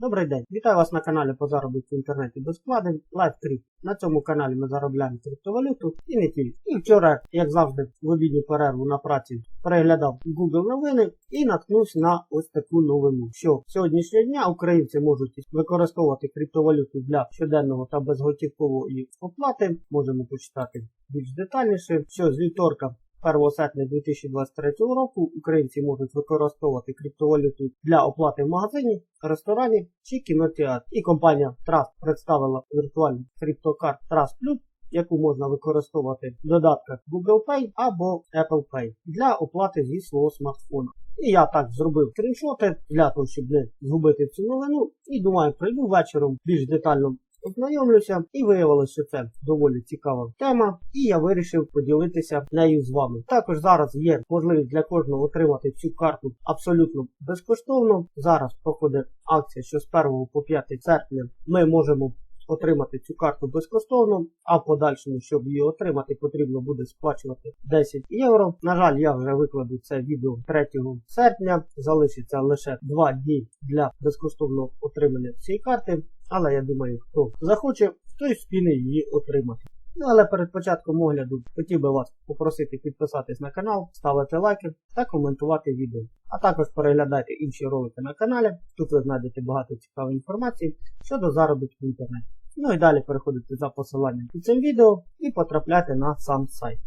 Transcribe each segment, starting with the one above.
Добрий день! Вітаю вас на каналі по заробітку в інтернеті без вкладень LiveCrypt. На цьому каналі ми заробляємо криптовалюту і не тільки. І вчора, як завжди, в обідню перерву на праці переглядав Google новини і наткнувся на ось таку новину, що сьогоднішнього дня українці можуть використовувати криптовалюту для щоденного та безготівкової оплати. Можемо почитати більш детальніше, що з вівторка 1 серпня 2023 року українці можуть використовувати криптовалюту для оплати в магазині, ресторані чи кінотеатрі. І компанія Trust представила віртуальну криптокарт Trust Plus, яку можна використовувати в додатках Google Pay або Apple Pay для оплати зі свого смартфона. І я так зробив скріншоти для того, щоб не згубити цю новину. І думаю, прийду вечором більш детально Ознайомлюся і виявилося, що це доволі цікава тема, і я вирішив поділитися нею з вами. Також зараз є можливість для кожного отримати цю карту абсолютно безкоштовно. Зараз проходить акція, що з 1 по 5 серпня ми можемо отримати цю карту безкоштовно, а в подальшому, щоб її отримати, потрібно буде сплачувати 10 євро. На жаль, я вже викладу це відео 3 серпня. Залишиться лише 2 дні для безкоштовного отримання цієї карти. Але я думаю, хто захоче, той спільний її отримати. Ну але перед початком огляду хотів би вас попросити підписатись на канал, ставити лайки та коментувати відео. А також переглядайте інші ролики на каналі. Тут ви знайдете багато цікавої інформації щодо заробітку в інтернеті. Ну і далі переходите за посиланням під цим відео і потрапляйте на сам сайт.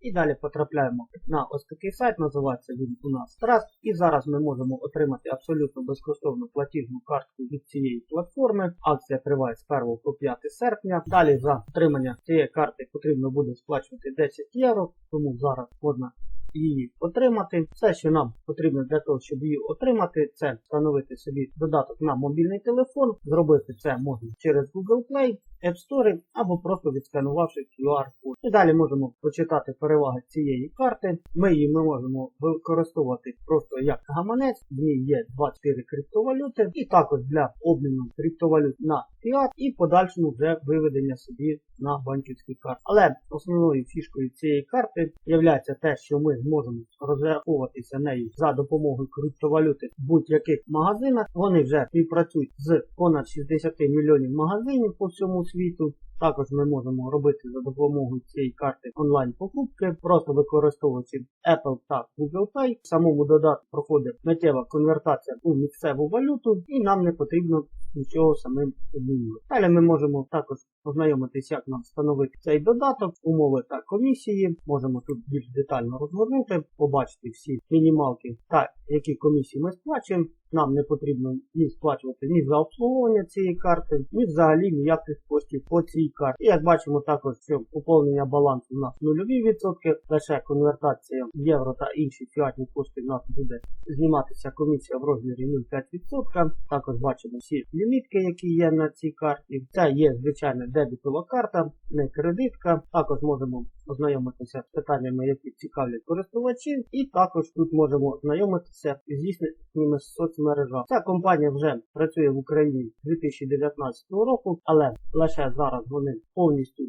І далі потрапляємо на ось такий сайт, називається він у нас Trust. І зараз ми можемо отримати абсолютно безкоштовну платіжну картку від цієї платформи. Акція триває з 1 по 5 серпня. Далі за отримання цієї карти потрібно буде сплачувати 10 євро, тому зараз можна її отримати. Все, що нам потрібно для того, щоб її отримати, це встановити собі додаток на мобільний телефон. Зробити це можна через Google Play, App Store або просто відсканувавши QR-код. І далі можемо почитати переваги цієї карти. Ми її ми можемо використовувати просто як гаманець, в ній є 24 криптовалюти, і також для обміну криптовалют на фіат і подальшому вже виведення собі на банківський карт. Але основною фішкою цієї карти є те, що ми зможемо розраховуватися нею за допомогою криптовалюти в будь-яких магазинах. Вони вже співпрацюють з понад 60 мільйонів магазинів по всьому світу. Також ми можемо робити за допомогою цієї карти онлайн-покупки, просто використовуючи Apple та Google Pay. В самому додатку проходить миттєва конвертація у місцеву валюту, і нам не потрібно нічого самим обмінювати. Далі ми можемо також ознайомитися, як нам встановити цей додаток, умови та комісії. Можемо тут більш детально розгорнути, побачити всі мінімалки та які комісії ми сплачуємо. Нам не потрібно ні сплачувати ні за обслуговування цієї карти, ні взагалі ніяких коштів по цій карті. І як бачимо також, що поповнення балансу у нас 0%, лише конвертація євро та інші фіатні кошти в нас буде зніматися комісія в розмірі 0,5%. Також бачимо всі лімітки, які є на цій карті. Це є звичайна дебітова карта, не кредитка. Також можемо ознайомитися з питаннями, які цікавлять користувачів. І також тут можемо ознайомитися з їхніми соцмережами. Ця компанія вже працює в Україні 2019 року, але лише зараз вони повністю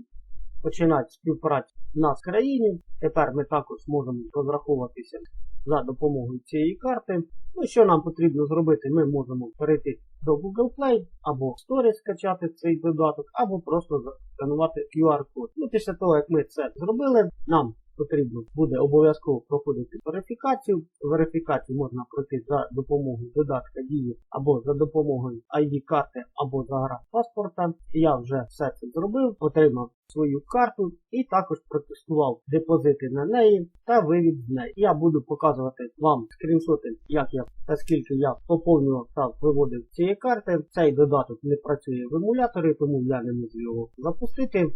починають співпрацю в нас країні. Тепер ми також можемо розраховуватися за допомогою цієї карти. Ну, Що нам потрібно зробити? Ми можемо перейти до Google Play або в Store скачати цей додаток, або просто сканувати QR-код. Ну, Після того, як ми це зробили, нам потрібно буде обов'язково проходити верифікацію. Верифікацію можна пройти за допомогою додатка дії або за допомогою ID-карти, або за паспорта. Я вже все це зробив, отримав свою карту і також протестував депозити на неї та вивід з неї. Я буду показувати вам скріншоти, як я оскільки я поповнював та виводив цієї карти. Цей додаток не працює в емуляторі, тому я не можу його запустити.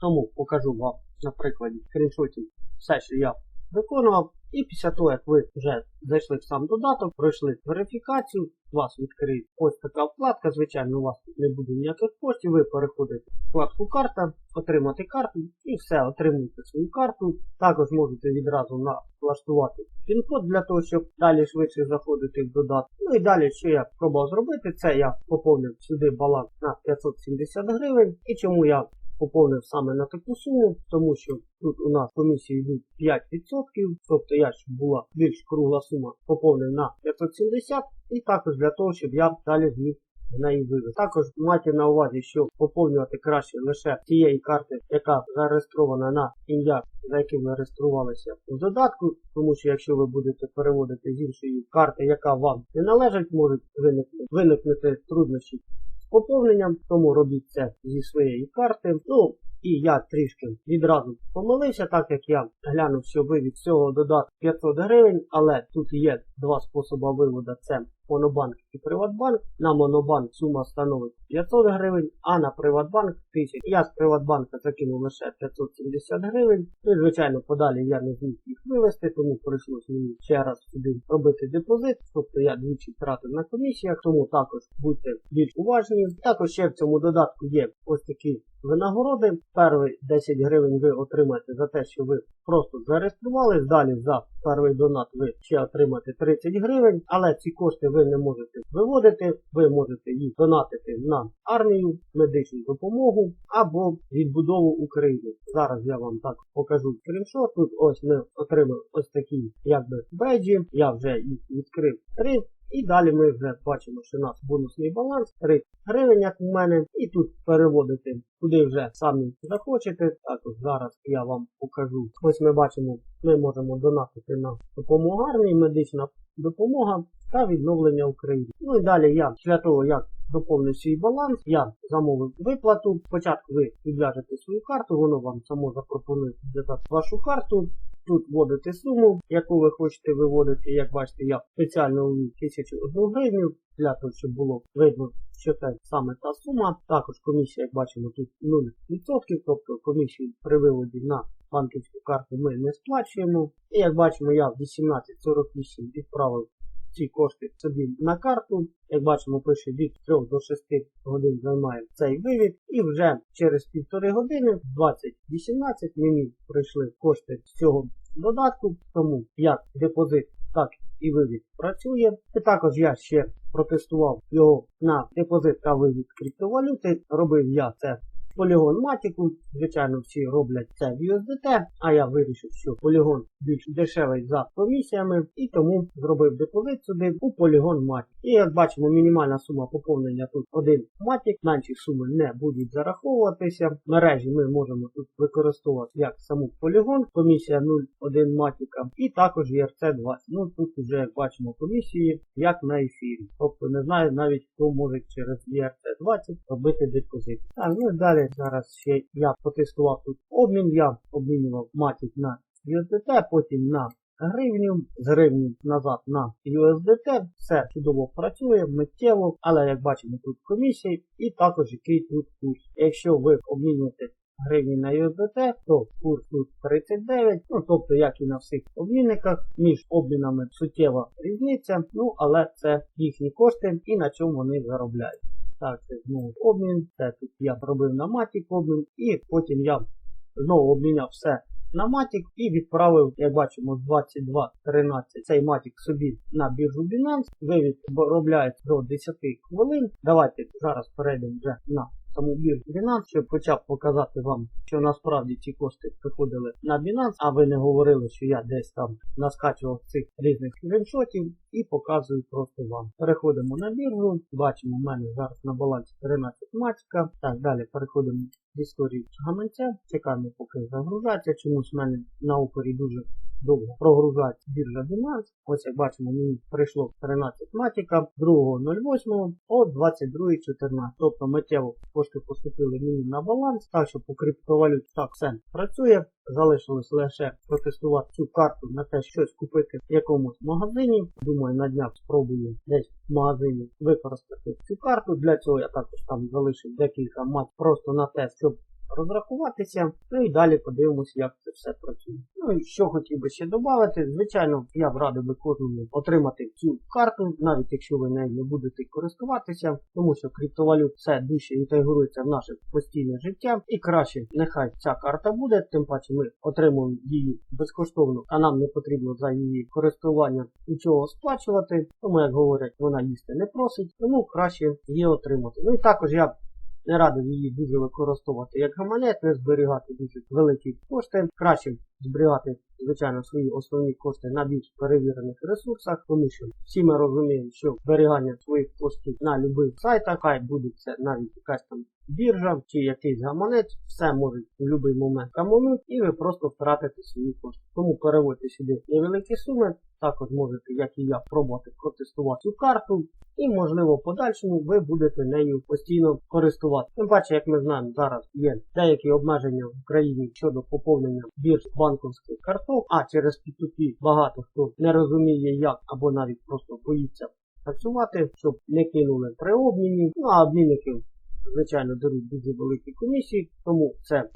Тому покажу вам на прикладі скріншотів все, що я виконував. І після того, як ви вже зайшли в сам додаток, пройшли верифікацію, вас відкриє ось така вкладка, звичайно, у вас тут не буде ніяких коштів, ви переходите в вкладку карта, отримати карту і все, отримуєте свою карту. Також можете відразу налаштувати пін-код для того, щоб далі швидше заходити в додаток. Ну і далі, що я пробував зробити, це я поповнив сюди баланс на 570 гривень. І чому я поповнив саме на таку суму, тому що тут у нас комісії йдуть 5%, тобто я, щоб була більш кругла сума, поповнив на 570 і також для того, щоб я далі зміг в неї вивести. Також майте на увазі, що поповнювати краще лише тієї карти, яка зареєстрована на ім'я, за яким ви реєструвалися в додатку, тому що якщо ви будете переводити з іншої карти, яка вам не належить, можуть виникнути, виникнути труднощі поповненням, тому робіть це зі своєї карти. Ну, і я трішки відразу помилився, так як я глянув, що вивід цього додатку 500 гривень, але тут є два способи виводу. Це Монобанк і Приватбанк. На Монобанк сума становить 500 гривень, а на Приватбанк 1000. Я з Приватбанка закинув лише 570 гривень. Ну і звичайно, подалі я не зміг їх вивести, тому прийшлось мені ще раз сюди робити депозит. Тобто я двічі втратив на комісіях, тому також будьте більш уважні. Також ще в цьому додатку є ось такі винагороди. Перший 10 гривень ви отримаєте за те, що ви просто зареєструвались. Далі за перший донат ви ще отримаєте 30 гривень, але ці кошти ви не можете виводити, ви можете їх донатити на армію, медичну допомогу або відбудову України. Зараз я вам так покажу скріншот. Тут ось ми отримали ось такі якби беджі. Я вже їх відкрив три. І далі ми вже бачимо, що у нас бонусний баланс 3 гривень, як у мене. І тут переводити, куди вже самі захочете. Також зараз я вам покажу. Ось ми бачимо, ми можемо донатити на допомогу армії, медична допомога та відновлення України. Ну і далі я після того, як доповнив свій баланс, я замовив виплату. Спочатку ви підв'яжете свою карту, воно вам само запропонує вашу карту. Тут вводите суму, яку ви хочете виводити. Як бачите, я спеціально увів 1001 гривню для того, щоб було видно, що це саме та сума. Також комісія, як бачимо, тут 0%, тобто комісію при виводі на банківську карту ми не сплачуємо. І як бачимо, я в 18.48 відправив ці кошти собі на карту. Як бачимо, пише від 3 до 6 годин займає цей вивід. І вже через півтори години, в 20.18, мені прийшли кошти з цього додатку. Тому як депозит, так і вивід працює. І також я ще протестував його на депозит та вивід криптовалюти. Робив я це Полігон Матіку, звичайно, всі роблять це в USDT, а я вирішив, що полігон більш дешевий за комісіями, і тому зробив депозит сюди у полігон Матік. І як бачимо, мінімальна сума поповнення тут один Матік, менші суми не будуть зараховуватися. Мережі ми можемо тут використовувати як саму полігон, комісія 0,1 Матіка, і також ERC20. Ну тут вже як бачимо комісії, як на ефірі. Тобто не знаю навіть хто може через ERC20 робити депозит. Так, ну і далі зараз ще я потестував тут обмін. Я обмінював матік на USDT, потім на гривню, з гривні назад на USDT. Все чудово працює, миттєво, але як бачимо тут комісії і також який тут курс. Якщо ви обмінюєте гривні на USDT, то курс тут 39, ну тобто як і на всіх обмінниках, між обмінами суттєва різниця, ну але це їхні кошти і на чому вони заробляють. Так, це знову обмін. Це тут я зробив на Matic обмін. І потім я знову обміняв все на Matic і відправив, як бачимо, з 22.13 цей Matic собі на біржу Binance. Вивід робляється до 10 хвилин. Давайте зараз перейдемо вже на саму біржу Binance, щоб хоча б показати вам, що насправді ці кошти приходили на Binance, а ви не говорили, що я десь там наскачував цих різних скріншотів і показую просто вам. Переходимо на біржу, бачимо, в мене зараз на балансі 13 матіка. Так, далі переходимо в історію гаманця, чекаємо, поки загружається. Чомусь в мене на упорі дуже довго прогружається біржа Binance. Ось як бачимо, мені прийшло 13 матіка 2.08 о 22.14. Тобто миттєво кошти поступили мені на баланс, так що по криптовалюті так все працює. Залишилось лише протестувати цю карту на те, щось купити в якомусь магазині. Думаю, на днях спробую десь в магазині використати цю карту. Для цього я також там залишив декілька мат просто на те, щоб розрахуватися. Ну і далі подивимося, як це все працює. Ну і що хотів би ще додати. Звичайно, я б радив би кожному отримати цю карту, навіть якщо ви нею не будете користуватися, тому що криптовалют все більше інтегрується в наше постійне життя. І краще нехай ця карта буде, тим паче ми отримуємо її безкоштовно, а нам не потрібно за її користування нічого сплачувати. Тому, як говорять, вона їсти не просить, тому краще її отримати. Ну і також я не радив її дуже використовувати як гаманець, не зберігати дуже великі кошти. Краще зберігати, звичайно, свої основні кошти на більш перевірених ресурсах, тому що всі ми розуміємо, що зберігання своїх коштів на будь-яких сайтах, хай буде це навіть якась там біржа чи якийсь гаманець, все може в будь-який момент камонути і ви просто втратите свої кошти. Тому переводьте сюди невеликі суми, також можете, як і я, пробувати протестувати цю карту. І, можливо, в подальшому ви будете нею постійно користуватися. Тим паче, як ми знаємо, зараз є деякі обмеження в Україні щодо поповнення бірж банковських карток, а через P2P багато хто не розуміє як або навіть просто боїться працювати, щоб не кинули при обміні. Ну а обмінники, звичайно, дарують дуже великі комісії, тому це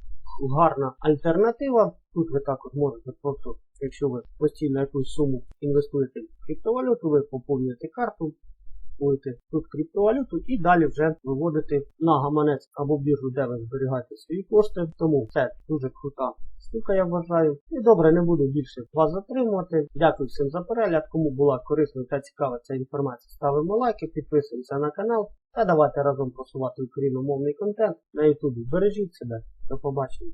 гарна альтернатива. Тут ви також можете просто, якщо ви постійно якусь суму інвестуєте в криптовалюту, ви поповнюєте карту, купуєте тут криптовалюту і далі вже виводите на гаманець або біржу, де ви зберігаєте свої кошти. Тому це дуже крута штука, я вважаю. І добре, не буду більше вас затримувати. Дякую всім за перегляд. Кому була корисна та цікава ця інформація, ставимо лайки, підписуємося на канал та давайте разом просувати україномовний контент на Ютубі. Бережіть себе, до побачення.